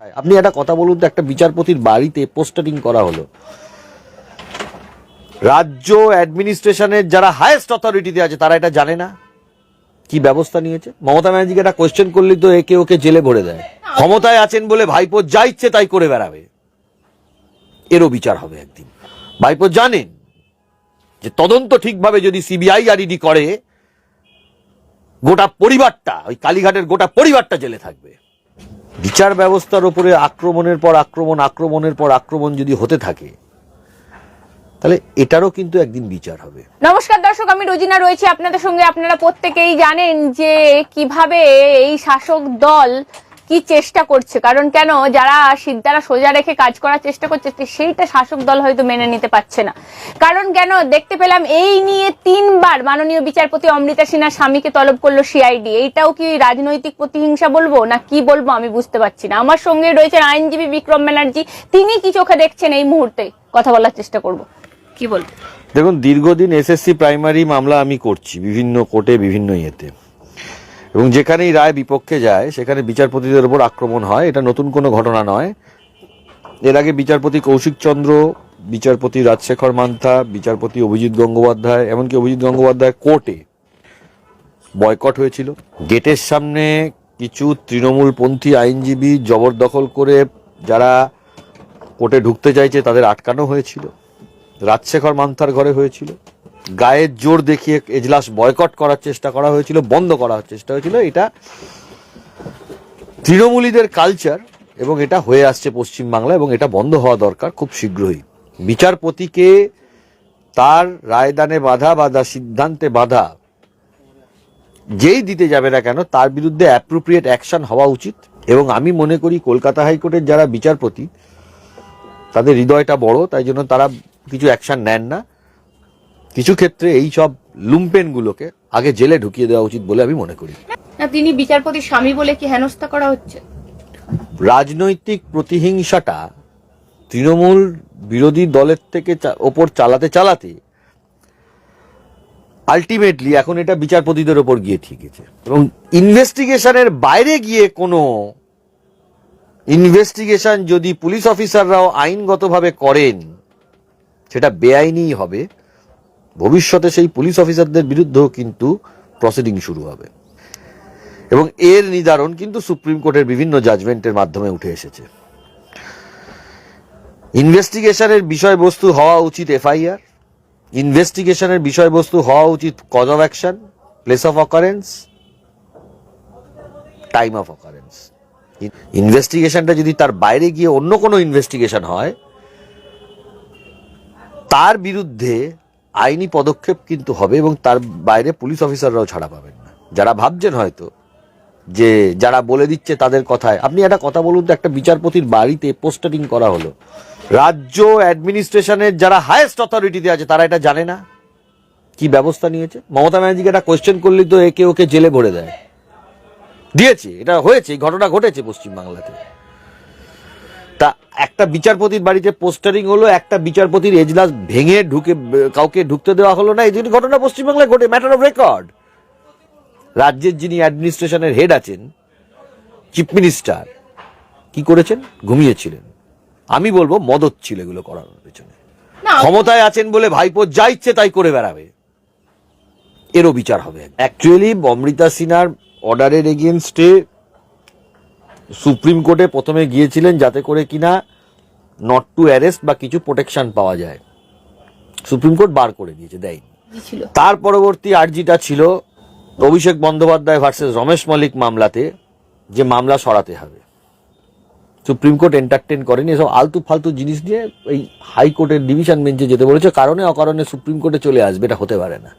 আপনি একটা কথা বলুন তো, একটা বিচারপতির বাড়িতে পোস্টারিং করা হলো। রাজ্য অ্যাডমিনিস্ট্রেশনের যারা হায়েস্ট অথরিটিতে আছে, তারা এটা জানে না? কি ব্যবস্থা নিয়েছে? মমতা ব্যানার্জিকে একটা কোয়েশ্চেন করলে তো একে ওকে জেলে ভরে দেয়। ক্ষমতায় আছেন বলে ভাইপো যা ইচ্ছে তাই করে বেড়াবে। এরও বিচার হবে একদিন। ভাইপো জানেন যে তদন্ত ঠিকভাবে যদি সিবিআই আর ইডি করে, গোটা পরিবারটা, ওই কালীঘাটের গোটা পরিবারটা জেলে থাকবে। বিচার ব্যবস্থার ওপরে আক্রমণের পর আক্রমণ, আক্রমণের পর আক্রমণ যদি হতে থাকে, তাহলে এটারও কিন্তু একদিন বিচার হবে। নমস্কার দর্শক, আমি রোজিনা রয়েছি আপনাদের সঙ্গে। আপনারা প্রত্যেকেই জানেন যে কীভাবে এই শাসক দল কি চেষ্টা করছে? কারণ কেন? যারা সিদ্ধারা সোজা রেখে কাজ করার চেষ্টা করছে সেইটা শাসক দল হয়তো মেনে নিতে পারছে না। কারণ কেন? দেখতে পেলাম এই নিয়ে তিনবার মাননীয় বিচারপতি অমৃতা সিনহার স্বামীকে তলব করল সিআইডি। এইটাও কি রাজনৈতিক প্রতিহিংসা বলব? না, কি বলব আমি বুঝতে পারছি না। আমার সঙ্গে রয়েছেন আইনজীবী বিক্রম ব্যানার্জি। তিনি কি চোখে দেখছেন এই মুহূর্তে? কথা বলার চেষ্টা করব। কি বলব? দেখুন, দীর্ঘদিন এসএসসি প্রাইমারি মামলা আমি করছি, বিভিন্ন কোর্টে, বিভিন্ন ইয়েতে। এবং যেখানেই রায় বিপক্ষে যায়, সেখানে বিচারপতিদের উপর আক্রমণ হয়। এটা নতুন কোনো ঘটনা নয়। এর আগে বিচারপতি কৌশিক চন্দ্র, বিচারপতি রাজশেখর মান্থা, বিচারপতি অভিজিৎ গঙ্গোপাধ্যায়, এমনকি অভিজিৎ গঙ্গোপাধ্যায় কোর্টে বয়কট হয়েছিল। গেটের সামনে কিছু তৃণমূলপন্থী আইনজীবী জবরদখল করে যারা কোর্টে ঢুকতে চাইছে, তাদের আটকানো হয়েছিল। রাজশেখর মান্থার ঘরে হয়েছিল। গায়ের জোর দেখিয়ে এজলাস বয়কট করার চেষ্টা করা হয়েছিল, বন্ধ করার চেষ্টা হয়েছিল। এটা তৃণমূলীদের কালচার এবং এটা হয়ে আসছে পশ্চিমবাংলা এবং এটা বন্ধ হওয়া দরকার খুব শীঘ্রই। বিচারপতিকে তার রায়দানে বাধা বা সিদ্ধান্তে বাধা যেই দিতে যাবে না কেন, তার বিরুদ্ধে অ্যাপ্রোপ্রিয়েট অ্যাকশন হওয়া উচিত এবং আমি মনে করি কলকাতা হাইকোর্টের যারা বিচারপতি, তাদের হৃদয়টা বড়, তাই জন্য তারা কিছু অ্যাকশন নেন না। কিছু ক্ষেত্রে এই সব লুম্পেনগুলোকে আগে জেলে ঢুকিয়ে দেওয়া উচিত বলে আমি মনে করি। না তিনি বিচারপতির স্বামী বলে কি হেনস্থা করা হচ্ছে? রাজনৈতিক প্রতিহিংসাটা তৃণমূল বিরোধী দলের থেকে ওপর চালাতে চালাতে আলটিমেটলি এখন এটা বিচারপতিদের ওপর গিয়ে ঠিকেছে এবং ইনভেস্টিগেশনের বাইরে গিয়ে কোনো ইনভেস্টিগেশন যদি পুলিশ অফিসাররাও আইনগতভাবে করেন সেটা বেআইনিই হবে। ভবিষ্যতে সেই পুলিশ অফিসারদের বিরুদ্ধেও কিন্তু প্রসিডিং শুরু হবে। এবং এর নিদারণ কিন্তু সুপ্রিম কোর্টের বিভিন্ন জাজমেন্টের মাধ্যমে উঠে এসেছে। ইনভেস্টিগেশনের বিষয়বস্তু হওয়া উচিত এফআইআর ইনভেস্টিগেশনের বিষয়বস্তু হওয়া উচিত cause of action place of occurrence time of occurrence ইনভেস্টিগেশনটা যদি তার বাইরে গিয়ে অন্য কোনো ইনভেস্টিগেশন হয়, তার বিরুদ্ধে আইনি পদক্ষেপ কিন্তু হবে এবং তার বাইরে পুলিশ অফিসাররাও ছাড়া পাবেন না। যারা ভাবছেন হয়তো যে যারা বলে দিচ্ছে তাদের কথায়। আপনি একটা কথা বলুন তো, একটা বিচারপতির বাড়িতে পোস্টারিং করা হলো। রাজ্য অ্যাডমিনিস্ট্রেশনের যারা হায়েস্ট অথরিটিতে আছে, তারা এটা জানে না? কি ব্যবস্থা নিয়েছে? মমতা ব্যানার্জিকে একটা কোয়েশ্চেন করলে তো একে ওকে জেলে ভরে দেয়। দিয়েছে, এটা হয়েছে ঘটনা ঘটেছে পশ্চিমবাংলাতে। তা একটা বিচারপতির বাড়িতে পোস্টারিং হলো একটা বিচারপতির এজলাস ভেঙে ঢুকে কাউকে ঢুকতে দেওয়া হলো না। এই দুটি ঘটনা পশ্চিমবাংলায় ঘটে ম্যাটার অফ রেকর্ড রাজ্যের যিনি অ্যাডমিনিস্ট্রেশনের হেড আছেন চিফ মিনিস্টার কি করেছেন? ঘুমিয়েছিলেন। আমি বলব মদত ছিল এগুলো করার পেছনে। ক্ষমতায় আছেন বলে ভাইপো যা ইচ্ছে তাই করে বেড়াবে। এরও বিচার হবে। অ্যাকচুয়ালি অমৃতা সিনহার অর্ডারের এগেনস্টে সুপ্রিম কোর্টে প্রথমে গিয়েছিলেন যাতে করে কিনা নট টু অ্যারেস্ট বা কিছু প্রোটেকশন পাওয়া যায়। সুপ্রিম কোর্ট বার করে দিয়েছে দেয়নি। তার পরবর্তী আর্জিটা ছিল অভিষেক বন্দ্যোপাধ্যায় ভার্সেস রমেশ মল্লিক মামলাতে যে মামলা সরাতে হবে। সুপ্রিম কোর্ট এন্টারটেন করেনি এসব আলতু ফালতু জিনিস নিয়ে এই হাইকোর্টের ডিভিশন বেঞ্চে যেতে বলেছে কারণে অকারণে সুপ্রিম কোর্টে চলে আসবে এটা হতে পারে না।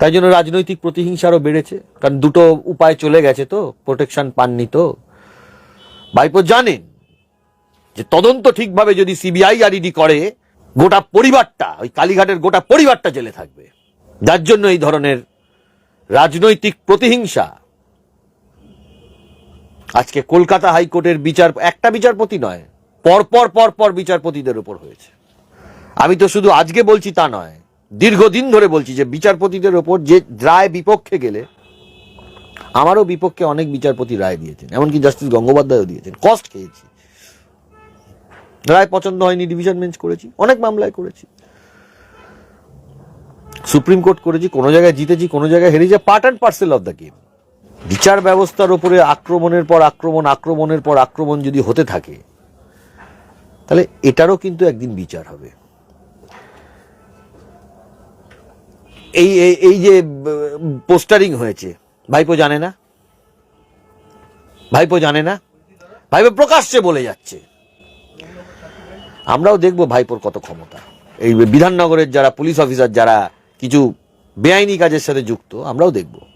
তাই জন্য রাজনৈতিক প্রতিহিংসারও বেড়েছে কারণ দুটো উপায় চলে গেছে তো প্রোটেকশন পাননি তো। ভাইপো জানেন যে তদন্ত ঠিকভাবে যদি সিবিআই আর ইডি করে, গোটা পরিবারটা, ওই কালীঘাটের গোটা পরিবারটা জেলে থাকবে। যার জন্য এই ধরনের রাজনৈতিক প্রতিহিংসা। আজকে কলকাতা হাইকোর্টের বিচার, একটা বিচারপতি নয়, পরপর পরপর বিচারপতিদের উপর হয়েছে। আমি তো শুধু আজকে বলছি তা নয়, দীর্ঘদিন ধরে বলছি যে বিচারপতিদের ওপর যে রায় বিপক্ষে গেলে আমারও বিপক্ষে অনেক বিচারপতি রায় দিয়েছেন, এমনকি জাস্টিস গঙ্গোপাধ্যায়ও দিয়েছেন। কষ্ট খেয়েছি। রায় পছন্দ হয়নি ডিভিশন বেঞ্চ করেছি, অনেক মামলায় করেছি। সুপ্রিম কোর্ট করেছি, কোনো জায়গায় জিতেছি, কোনো জায়গায় হেরেছি part and parcel of the game বিচার ব্যবস্থার ওপরে আক্রমণের পর আক্রমণ, আক্রমণের পর আক্রমণ যদি হতে থাকে, তাহলে এটারও কিন্তু একদিন বিচার হবে। এই, এই- যে পোস্টারিং হয়েছে ভাইপো জানে না? ভাইপো জানে না? ভাইপো প্রকাশ্যে বলে যাচ্ছে। আমরাও দেখব ভাইপোর কত ক্ষমতা। এই বিধাননগরের যারা পুলিশ অফিসার, যারা কিছু বেআইনি কাজের সাথে যুক্ত, আমরাও দেখব।